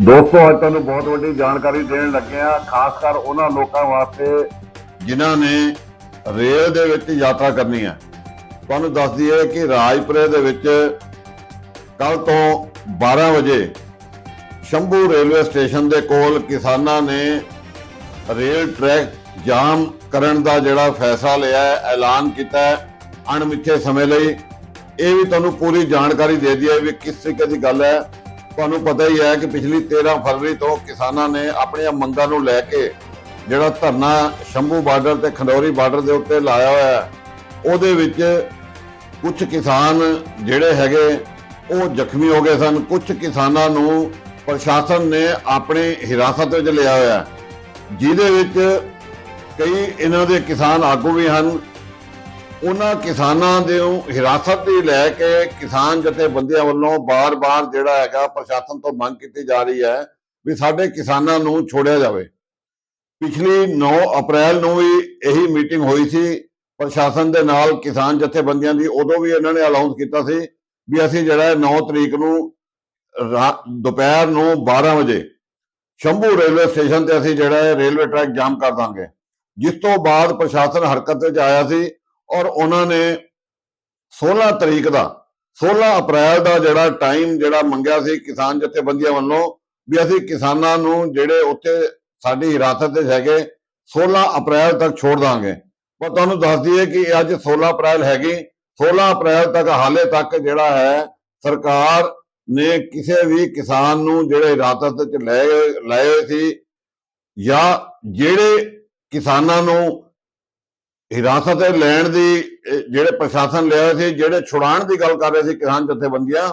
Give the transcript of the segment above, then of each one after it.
ਦੋਸਤੋ, ਅੱਜ ਤੁਹਾਨੂੰ ਬਹੁਤ ਵੱਡੀ ਜਾਣਕਾਰੀ ਦੇਣ ਲੱਗੇ ਆ ਖਾਸ ਕਰ ਉਹਨਾਂ ਲੋਕਾਂ ਵਾਸਤੇ ਜਿਨ੍ਹਾਂ ਨੇ ਰੇਲ ਦੇ ਵਿੱਚ ਯਾਤਰਾ ਕਰਨੀ ਹੈ। ਤੁਹਾਨੂੰ ਦੱਸ ਦਈਏ ਕਿ ਰਾਜਪੁਰੇ ਦੇ ਵਿੱਚ ਕੱਲ ਤੋਂ 12 ਵਜੇ ਸ਼ੰਭੂ ਰੇਲਵੇ ਸਟੇਸ਼ਨ ਦੇ ਕੋਲ ਕਿਸਾਨਾਂ ਨੇ ਰੇਲ ਟਰੈਕ ਜਾਮ ਕਰਨ ਦਾ ਜਿਹੜਾ ਫੈਸਲਾ ਲਿਆ ਹੈ, ਐਲਾਨ ਕੀਤਾ ਹੈ ਅਣਮਿੱਥੇ ਸਮੇਂ ਲਈ। ਇਹ ਵੀ ਤੁਹਾਨੂੰ ਪੂਰੀ ਜਾਣਕਾਰੀ ਦੇ ਦਈਏ ਵੀ ਕਿਸ ਤਰੀਕੇ ਦੀ ਗੱਲ ਹੈ। ਤੁਹਾਨੂੰ ਪਤਾ ਹੀ ਹੈ ਕਿ ਪਿਛਲੀ 13 ਫਰਵਰੀ ਤੋਂ ਕਿਸਾਨਾਂ ਨੇ ਆਪਣੀਆਂ ਮੰਗਾਂ ਨੂੰ ਲੈ ਕੇ ਜਿਹੜਾ ਧਰਨਾ ਸ਼ੰਭੂ ਬਾਰਡਰ ਤੇ ਖੰਡੌਰੀ ਬਾਰਡਰ ਦੇ ਉੱਤੇ ਲਾਇਆ ਹੋਇਆ ਹੈ, ਉਹਦੇ ਵਿੱਚ ਕੁਝ ਕਿਸਾਨ ਜਿਹੜੇ ਹੈਗੇ, ਉਹ ਜ਼ਖਮੀ ਹੋ ਗਏ ਸਨ। ਕੁਝ ਕਿਸਾਨਾਂ ਨੂੰ ਪ੍ਰਸ਼ਾਸਨ ਨੇ ਆਪਣੀ ਹਿਰਾਸਤ ਵਿੱਚ ਲਿਆ ਹੋਇਆ ਜਿਹਦੇ ਵਿੱਚ ਕਈ ਇਹਨਾਂ ਦੇ ਕਿਸਾਨ ਆਗੂ ਵੀ ਹਨ। ਉਹਨਾਂ ਕਿਸਾਨਾਂ ਦੇ ਹਿਰਾਸਤ ਦੀ ਲੈ ਕੇ ਕਿਸਾਨ ਜਥੇਬੰਦੀਆਂ ਵੱਲੋਂ ਬਾਰ-ਬਾਰ ਜਿਹੜਾ ਹੈਗਾ ਪ੍ਰਸ਼ਾਸਨ ਤੋਂ ਮੰਗ ਕੀਤੀ ਜਾ ਰਹੀ ਹੈ ਵੀ ਸਾਡੇ ਕਿਸਾਨਾਂ ਨੂੰ ਛੋੜਿਆ ਜਾਵੇ। ਪਿਛਲੀ 9 ਅਪ੍ਰੈਲ ਨੂੰ ਵੀ ਇਹੀ ਮੀਟਿੰਗ ਹੋਈ ਸੀ। ਪ੍ਰਸ਼ਾਸਨ ਦੇ ਨਾਲ ਕਿਸਾਨ ਜਥੇਬੰਦੀਆਂ ਦੀ ਉਦੋਂ ਵੀ ਇਹਨਾਂ ਨੇ ਅਨਾਉਂਸ ਕੀਤਾ ਸੀ ਵੀ ਅਸੀਂ ਜਿਹੜਾ ਹੈ 9 ਤਰੀਕ ਨੂੰ ਰਾ- ਦੁਪਹਿਰ ਨੂੰ 12 ਵਜੇ ਸ਼ੰਭੂ ਰੇਲਵੇ ਸਟੇਸ਼ਨ ਤੇ ਅਸੀਂ ਜਿਹੜਾ ਹੈ ਰੇਲਵੇ ਟਰੈਕ ਜਾਮ ਕਰ ਦਾਂਗੇ। ਜਿਸ ਤੋਂ ਬਾਅਦ ਪ੍ਰਸ਼ਾਸਨ ਹਰਕਤ ਵਿੱਚ ਆਇਆ ਸੀ ਔਰ ਉਹਨਾਂ ਨੇ 16 ਤਰੀਕ ਦਾ 16 ਅਪ੍ਰੈਲ ਦਾ ਜਿਹੜਾ ਟਾਈਮ ਜਿਹੜਾ ਮੰਗਿਆ ਸੀ ਕਿਸਾਨ ਜਥੇਬੰਦੀਆਂ ਵੱਲੋਂ ਵੀ ਅਸੀਂ ਕਿਸਾਨਾਂ ਨੂੰ ਜਿਹੜੇ ਉੱਥੇ ਸਾਡੀ ਹਿਰਾਸਤ ਵਿੱਚ ਹੈਗੇ 16 ਅਪ੍ਰੈਲ ਤੱਕ ਛੋੜ ਦਾਂਗੇ। ਪਰ ਤੁਹਾਨੂੰ ਦੱਸ ਦਈਏ ਕਿ ਅੱਜ 16 ਅਪ੍ਰੈਲ ਹੈਗੀ 16 ਅਪ੍ਰੈਲ ਤੱਕ ਹਾਲੇ ਤੱਕ ਜਿਹੜਾ ਹੈ, ਸਰਕਾਰ ਨੇ ਕਿਸੇ ਵੀ ਕਿਸਾਨ ਨੂੰ ਜਿਹੜੇ ਹਿਰਾਸਤ ਚ ਲਏ ਲਏ ਸੀ ਜਾਂ ਜਿਹੜੇ ਕਿਸਾਨਾਂ ਨੂੰ ਹਿਰਾਸਤ ਲੈਣ ਦੀ ਜਿਹੜੇ ਪ੍ਰਸ਼ਾਸਨ ਲਿਆ ਸੀ, ਜਿਹੜੇ ਛੁਡਾਉਣ ਦੀ ਗੱਲ ਕਰ ਰਹੇ ਸੀ ਕਿਸਾਨ ਜਥੇਬੰਦੀਆਂ,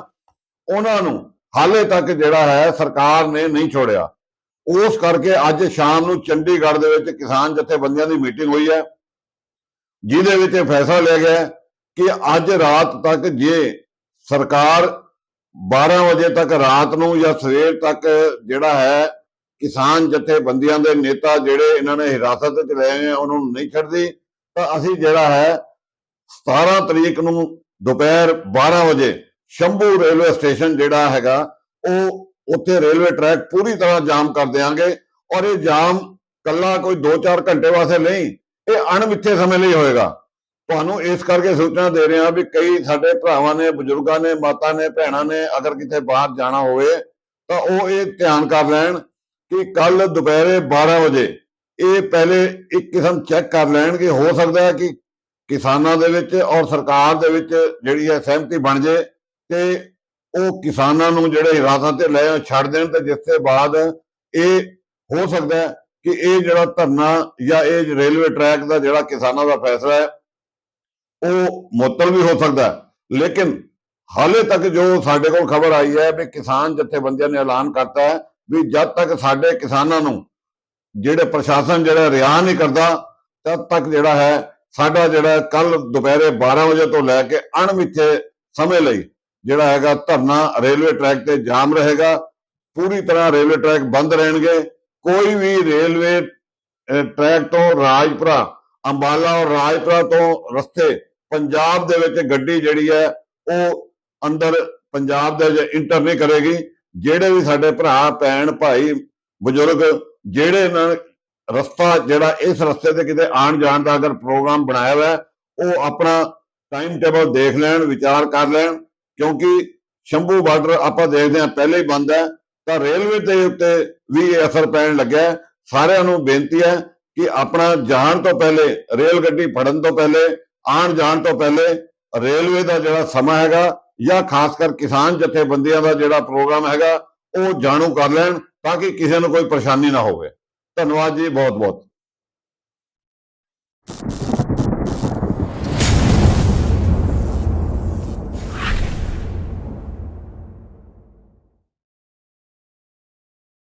ਉਹਨਾਂ ਨੂੰ ਹਾਲੇ ਤੱਕ ਜਿਹੜਾ ਹੈ ਸਰਕਾਰ ਨੇ ਨਹੀਂ ਛੋੜਿਆ। ਉਸ ਕਰਕੇ ਅੱਜ ਸ਼ਾਮ ਨੂੰ ਚੰਡੀਗੜ੍ਹ ਦੇ ਵਿੱਚ ਕਿਸਾਨ ਜਥੇਬੰਦੀਆਂ ਦੀ ਮੀਟਿੰਗ ਹੋਈ ਹੈ, ਜਿਹਦੇ ਵਿੱਚ ਇਹ ਫੈਸਲਾ ਲਿਆ ਗਿਆ ਕਿ ਅੱਜ ਰਾਤ ਤੱਕ ਜੇ ਸਰਕਾਰ 12 ਵਜੇ ਤੱਕ ਰਾਤ ਨੂੰ ਜਾਂ ਸਵੇਰ ਤੱਕ ਜਿਹੜਾ ਹੈ ਕਿਸਾਨ ਜਥੇਬੰਦੀਆਂ ਦੇ ਨੇਤਾ ਜਿਹੜੇ ਇਹਨਾਂ ਨੇ ਹਿਰਾਸਤ ਵਿੱਚ ਲਏ ਆ, ਉਹਨਾਂ ਨੂੰ ਨਹੀਂ ਛੱਡਦੀ ਤਾਂ ਅਸੀਂ ਜਿਹੜਾ ਹੈ 17 ਤਰੀਕ ਨੂੰ ਦੁਪਹਿਰ 12 ਵਜੇ ਸ਼ੰਭੂ ਰੇਲਵੇ ਸਟੇਸ਼ਨ ਜਿਹੜਾ ਹੈਗਾ, ਉਹ ਉੱਥੇ ਰੇਲਵੇ ਟਰੈਕ ਪੂਰੀ ਤਰ੍ਹਾਂ ਜਾਮ ਕਰ ਦੇਵਾਂਗੇ ਔਰ ਇਹ ਜਾਮ ਕੱਲਾ ਕੋਈ 2-4 ਘੰਟੇ ਵਾਸਤੇ ਨਹੀਂ, ਇਹ ਅਣਮਿੱਥੇ ਸਮੇਂ ਲਈ ਹੋਏਗਾ। ਤੁਹਾਨੂੰ ਇਸ ਕਰਕੇ ਸੂਚਨਾ ਦੇ ਰਹੇ ਹਾਂ ਵੀ ਕਈ ਸਾਡੇ ਭਰਾਵਾਂ ਨੇ, ਬਜ਼ੁਰਗਾਂ ਨੇ, ਮਾਤਾ ਨੇ, ਭੈਣਾਂ ਨੇ ਅਗਰ ਕਿਤੇ ਬਾਹਰ ਜਾਣਾ ਹੋਵੇ ਤਾਂ ਉਹ ਇਹ ਧਿਆਨ ਕਰ ਲੈਣ ਕਿ ਕੱਲ ਦੁਪਹਿਰੇ 12 ਵਜੇ ਇਹ ਪਹਿਲੇ ਇੱਕ ਕਿਸਮ ਚੈੱਕ ਕਰ ਲੈਣਗੇ। ਹੋ ਸਕਦਾ ਹੈ ਕਿ ਕਿਸਾਨਾਂ ਦੇ ਵਿੱਚ ਔਰ ਸਰਕਾਰ ਦੇ ਵਿੱਚ ਜਿਹੜੀ ਹੈ ਸਹਿਮਤੀ ਬਣ ਜੇ ਤੇ ਉਹ ਕਿਸਾਨਾਂ ਨੂੰ ਜਿਹੜੇ ਹਿਰਾਸਤ ਤੇ ਲੈ ਛੱਡ ਦੇਣ ਤੇ ਜਿਸ ਤੋਂ ਬਾਅਦ ਇਹ ਹੋ ਸਕਦਾ ਹੈ ਕਿ ਇਹ ਜਿਹੜਾ ਧਰਨਾ ਜਾਂ ਇਹ ਰੇਲਵੇ ਟਰੈਕ ਦਾ ਜਿਹੜਾ ਕਿਸਾਨਾਂ ਦਾ ਫੈਸਲਾ ਹੈ, ਉਹ ਮੁਅੱਤਲ ਵੀ ਹੋ ਸਕਦਾ ਲੇਕਿਨ ਹਾਲੇ ਤੱਕ ਜੋ ਸਾਡੇ ਕੋਲ ਖਬਰ ਆਈ ਹੈ ਵੀ ਕਿਸਾਨ ਜਥੇਬੰਦੀਆਂ ਨੇ ਐਲਾਨ ਕਰਤਾ ਹੈ ਵੀ ਜਦ ਤੱਕ ਸਾਡੇ ਕਿਸਾਨਾਂ ਨੂੰ ਜਿਹੜੇ ਪ੍ਰਸ਼ਾਸਨ ਜਿਹੜਾ ਰਿਆ ਨਹੀਂ ਕਰਦਾ, ਤਦ ਤੱਕ ਜਿਹੜਾ ਹੈ ਸਾਡਾ ਜਿਹੜਾ ਕੱਲ ਦੁਪਹਿਰੇ 12 ਵਜੇ ਤੋਂ ਲੈ ਕੇ ਅਣਮਿੱਥੇ ਸਮੇਂ ਲਈ ਜਿਹੜਾ ਹੈਗਾ ਧਰਨਾ ਰੇਲਵੇ ਟਰੈਕ ਤੇ ਜਾਮ ਰਹੇਗਾ। ਪੂਰੀ ਤਰ੍ਹਾਂ ਰੇਲਵੇ ਟਰੈਕ ਬੰਦ ਰਹਿਣਗੇ। ਕੋਈ ਵੀ ਰੇਲਵੇ ਟਰੈਕ ਤੋਂ ਰਾਜਪੁਰਾ, ਅੰਬਾਲਾ ਔਰ ਰਾਜਪੁਰਾ ਤੋਂ ਰਸਤੇ ਪੰਜਾਬ ਦੇ ਵਿੱਚ ਗੱਡੀ ਜਿਹੜੀ ਹੈ, ਉਹ ਅੰਦਰ ਪੰਜਾਬ ਦੇ ਵਿੱਚ ਇੰਟਰ ਨਹੀਂ ਕਰੇਗੀ। ਜਿਹੜੇ ਵੀ ਸਾਡੇ ਭਰਾ, ਭੈਣ, ਭਾਈ ਬਜ਼ੁਰਗ ਜਿਹੜੇ ਇਹਨਾਂ ਨੇ ਰਸਤਾ ਜਿਹੜਾ ਇਸ ਰਸਤੇ ਤੇ ਕਿਤੇ ਆਣ ਜਾਣ ਦਾ ਅਗਰ ਪ੍ਰੋਗਰਾਮ ਬਣਾਇਆ ਹੋਇਆ, ਉਹ ਆਪਣਾ ਟਾਈਮ ਟੇਬਲ ਦੇਖ ਲੈਣ, ਵਿਚਾਰ ਕਰ ਲੈਣ, ਕਿਉਂਕਿ ਸ਼ੰਭੂ ਬਾਰਡਰ ਆਪਾਂ ਦੇਖਦੇ ਹਾਂ, ਪਹਿਲੇ ਹੀ ਬੰਦ ਹੈ, ਤਾਂ ਰੇਲਵੇ ਦੇ ਉੱਤੇ ਵੀ ਇਹ ਅਸਰ ਪੈਣ ਲੱਗਾ ਸਾਰਿਆਂ ਨੂੰ ਬੇਨਤੀ ਹੈ ਕਿ ਆਪਣਾ ਜਾਣ ਤੋਂ ਪਹਿਲੇ, ਰੇਲ ਗੱਡੀ ਫੜਨ ਤੋਂ ਪਹਿਲੇ, ਆਣ ਜਾਣ ਤੋਂ ਪਹਿਲੇ ਰੇਲਵੇ ਦਾ ਜਿਹੜਾ ਸਮਾਂ ਹੈਗਾ ਜਾਂ ਖਾਸ ਕਰ ਕਿਸਾਨ ਜਥੇਬੰਦੀਆਂ ਦਾ ਜਿਹੜਾ ਪ੍ਰੋਗਰਾਮ ਹੈਗਾ, ਉਹ ਜਾਣੂ ਕਰ ਲੈਣ ਤਾਂ ਕਿ ਕਿਸੇ ਨੂੰ ਕੋਈ ਪਰੇਸ਼ਾਨੀ ਨਾ ਹੋਵੇ। ਧੰਨਵਾਦ ਜੀ ਬਹੁਤ ਬਹੁਤ